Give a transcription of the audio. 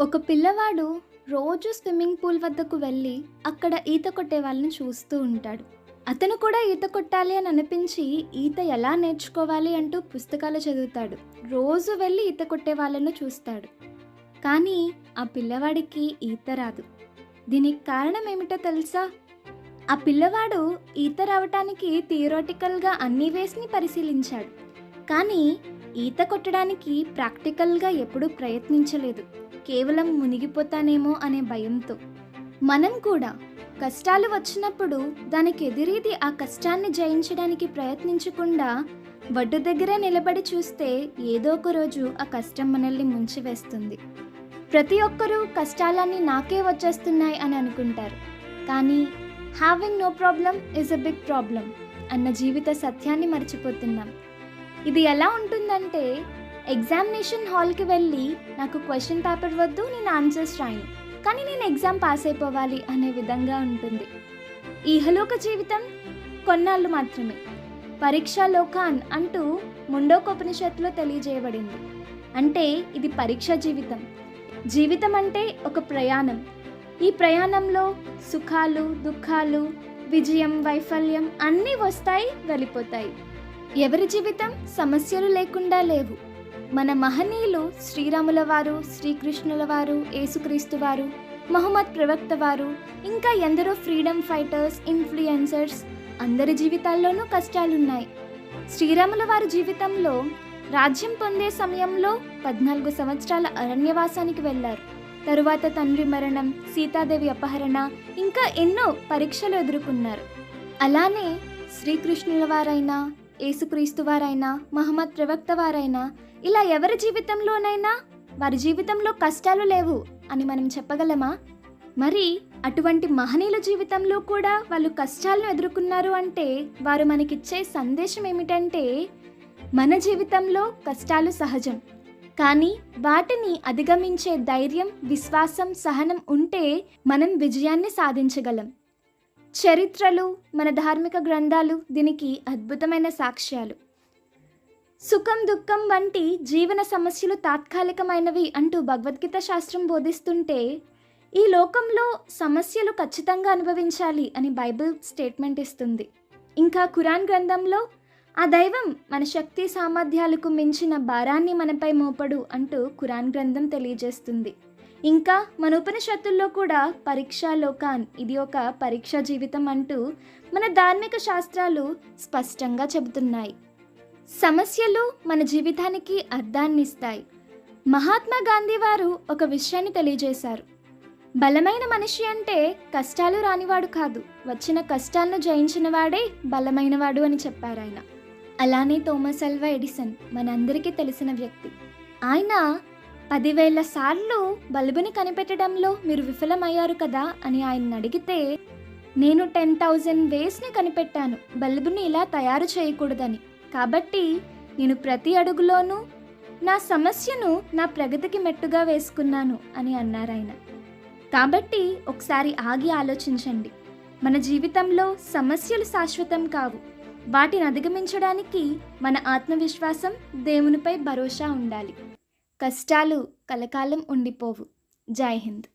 ఒక పిల్లవాడు రోజు స్విమ్మింగ్ పూల్ వద్దకు వెళ్ళి అక్కడ ఈత కొట్టే వాళ్ళని చూస్తూ ఉంటాడు. అతను కూడా ఈత కొట్టాలి అని అనిపించి ఈత ఎలా నేర్చుకోవాలి అంటూ పుస్తకాలు చదువుతాడు. రోజు వెళ్ళి ఈత కొట్టే వాళ్ళను చూస్తాడు. కానీ ఆ పిల్లవాడికి ఈత రాదు. దీనికి కారణం ఏమిటో తెలుసా? ఆ పిల్లవాడు ఈత రావటానికి థియరాటికల్గా అన్ని వేస్ని పరిశీలించాడు. కానీ ఈత కొట్టడానికి ప్రాక్టికల్గా ఎప్పుడూ ప్రయత్నించలేదు. కేవలం మునిగిపోతానేమో అనే భయంతో. మనం కూడా కష్టాలు వచ్చినప్పుడు దానికి ఎదురీది ఆ కష్టాన్ని జయించడానికి ప్రయత్నించకుండా వడ్డు దగ్గరే నిలబడి చూస్తే ఏదో ఒక రోజు ఆ కష్టం మనల్ని ముంచివేస్తుంది ప్రతి ఒక్కరూ కష్టాలన్నీ నాకే వచ్చేస్తున్నాయి అని అనుకుంటారు. కానీ having no problem is a big problem అన్న జీవిత సత్యాన్ని మర్చిపోతున్నాం. ఇది ఎలా ఉంటుందంటే ఎగ్జామినేషన్ హాల్కి వెళ్ళి నాకు క్వశ్చన్ పేపర్ వద్దు నేను ఆన్సర్స్ రాయను. కానీ నేను ఎగ్జామ్ పాస్ అయిపోవాలి అనే విధంగా ఉంటుంది. ఈహలోక ఇహలోక జీవితం కొన్నాళ్ళు మాత్రమే. పరీక్ష లోకాన్ అంటూ ముండోకోపనిషత్తులో తెలియజేయబడింది. అంటే ఇది పరీక్ష జీవితం. జీవితం అంటే ఒక ప్రయాణం. ఈ ప్రయాణంలో సుఖాలు దుఃఖాలు విజయం వైఫల్యం అన్నీ వస్తాయి వెళ్ళిపోతాయి. ఎవరి జీవితం సమస్యలు లేకుండా లేవు. మన మహనీయులు శ్రీరాముల వారు శ్రీకృష్ణుల వారు యేసుక్రీస్తు వారు మహమ్మద్ ప్రవక్త వారు ఇంకా ఎందరో ఫ్రీడమ్ ఫైటర్స్ ఇన్ఫ్లుయెన్సర్స్ అందరి జీవితాల్లోనూ కష్టాలున్నాయి. శ్రీరాముల వారి జీవితంలో రాజ్యం పొందే సమయంలో పద్నాలుగు సంవత్సరాల అరణ్యవాసానికి వెళ్ళారు. తరువాత తండ్రి మరణం సీతాదేవి అపహరణ ఇంకా ఎన్నో పరీక్షలు ఎదుర్కొన్నారు. అలానే శ్రీకృష్ణుల వారైనా యేసుక్రీస్తు వారైనా మహమ్మద్ ప్రవక్త వారైనా ఇలా ఎవరి జీవితంలోనైనా వారి జీవితంలో కష్టాలు లేవు అని మనం చెప్పగలమా? మరి అటువంటి మహనీయుల జీవితంలో కూడా వాళ్ళు కష్టాలను ఎదుర్కొన్నారు అంటే వారు మనకిచ్చే సందేశం ఏమిటంటే మన జీవితంలో కష్టాలు సహజం. కానీ వాటిని అధిగమించే ధైర్యం విశ్వాసం సహనం ఉంటే మనం విజయాన్ని సాధించగలం. చరిత్రలు మన ధార్మిక గ్రంథాలు దీనికి అద్భుతమైన సాక్ష్యాలు. సుఖం దుఃఖం వంటి జీవన సమస్యలు తాత్కాలికమైనవి అంటూ భగవద్గీత శాస్త్రం బోధిస్తుంటే ఈ లోకంలో సమస్యలు ఖచ్చితంగా అనుభవించాలి అని బైబిల్ స్టేట్మెంట్ ఇస్తుంది. ఇంకా ఖురాన్ గ్రంథంలో ఆ దైవం మన శక్తి సామర్థ్యాలకు మించిన భారాన్ని మనపై మోపడు అంటూ ఖురాన్ గ్రంథం తెలియజేస్తుంది. ఇంకా మన ఉపనిషత్తుల్లో కూడా పరీక్షా లోకాన్ ఇది ఒక పరీక్షా జీవితం అంటూ మన ధార్మిక శాస్త్రాలు స్పష్టంగా చెబుతున్నాయి. సమస్యలు మన జీవితానికి అర్థాన్ని ఇస్తాయి మహాత్మా గాంధీ వారు ఒక విషయాన్ని తెలియజేశారు. బలమైన మనిషి అంటే కష్టాలు రానివాడు కాదు. వచ్చిన కష్టాలను జయించిన వాడే బలమైనవాడు అని చెప్పారు ఆయన. అలానే థోమస్ అల్వా ఎడిసన్ మనందరికీ తెలిసిన వ్యక్తి. ఆయన పదివేల సార్లు బల్బుని కనిపెట్టడంలో మీరు విఫలమయ్యారు కదా అని ఆయన అడిగితే నేను టెన్ థౌజండ్ వేస్ని కనిపెట్టాను. బల్బుని ఇలా తయారు చేయకూడదని. కాబట్టి నేను ప్రతి అడుగులోనూ నా సమస్యను నా ప్రగతికి మెట్టుగా వేసుకున్నాను అని అన్నారాయన కాబట్టి ఒకసారి ఆగి ఆలోచించండి. మన జీవితంలో సమస్యలు శాశ్వతం కావు. వాటిని అధిగమించడానికి మన ఆత్మవిశ్వాసం దేవునిపై భరోసా ఉండాలి. కష్టాలు కలకాలం ఉండిపోవు. జై హింద్.